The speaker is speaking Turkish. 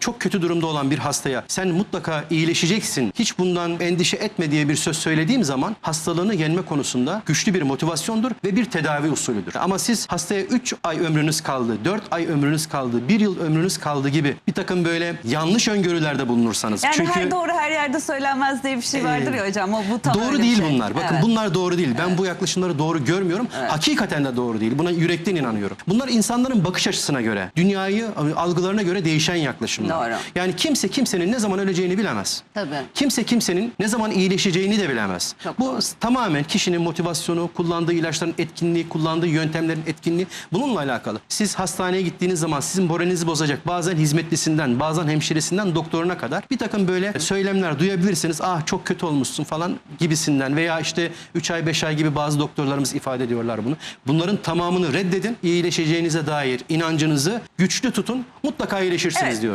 çok kötü durumda olan bir hastaya sen mutlaka iyileşeceksin, hiç bundan endişe etme diye bir söz söylediğim zaman hastalığını yenme konusunda güçlü bir motivasyondur ve bir tedavi usulüdür. Ama siz hastaya 3 ay ömrünüz kaldı, 4 ay ömrünüz kaldı, 1 yıl ömrünüz kaldı gibi bir takım böyle yanlış öngörülerde bulunursanız. Yani Çünkü her doğru her yerde söylenmez diye bir şey vardır ya hocam. O bu tam doğru değil şey. bunlar. Bakın Evet. bunlar doğru değil. Ben bu yaklaşımları doğru görmüyorum. Hakikaten de doğru değil. Buna yürekten inanıyorum. Bunlar insanların bakış açısına göre, dünyayı algılarına göre değişen yaklaşımlar. Doğru. Yani kimse kimsenin ne zaman öleceğini bilemez. Tabii. Kimse kimsenin ne zaman iyileşeceğini de bilemez. Çok Bu doğru. tamamen kişinin motivasyonu, kullandığı ilaçların etkinliği, kullandığı yöntemlerin etkinliği bununla alakalı. Siz hastaneye gittiğiniz zaman sizin moralinizi bozacak bazen hizmetlisinden, bazen hemşiresinden doktoruna kadar bir takım böyle söylemler duyabilirsiniz. Ah çok kötü olmuşsun falan gibisinden veya işte 3 ay 5 ay gibi bazı doktorlarımız ifade ediyorlar bunu. Bunların tamamını reddedin. İyileşeceğinize dair inancınızı güçlü tutun. Mutlaka iyileşirsiniz Evet. diyorum.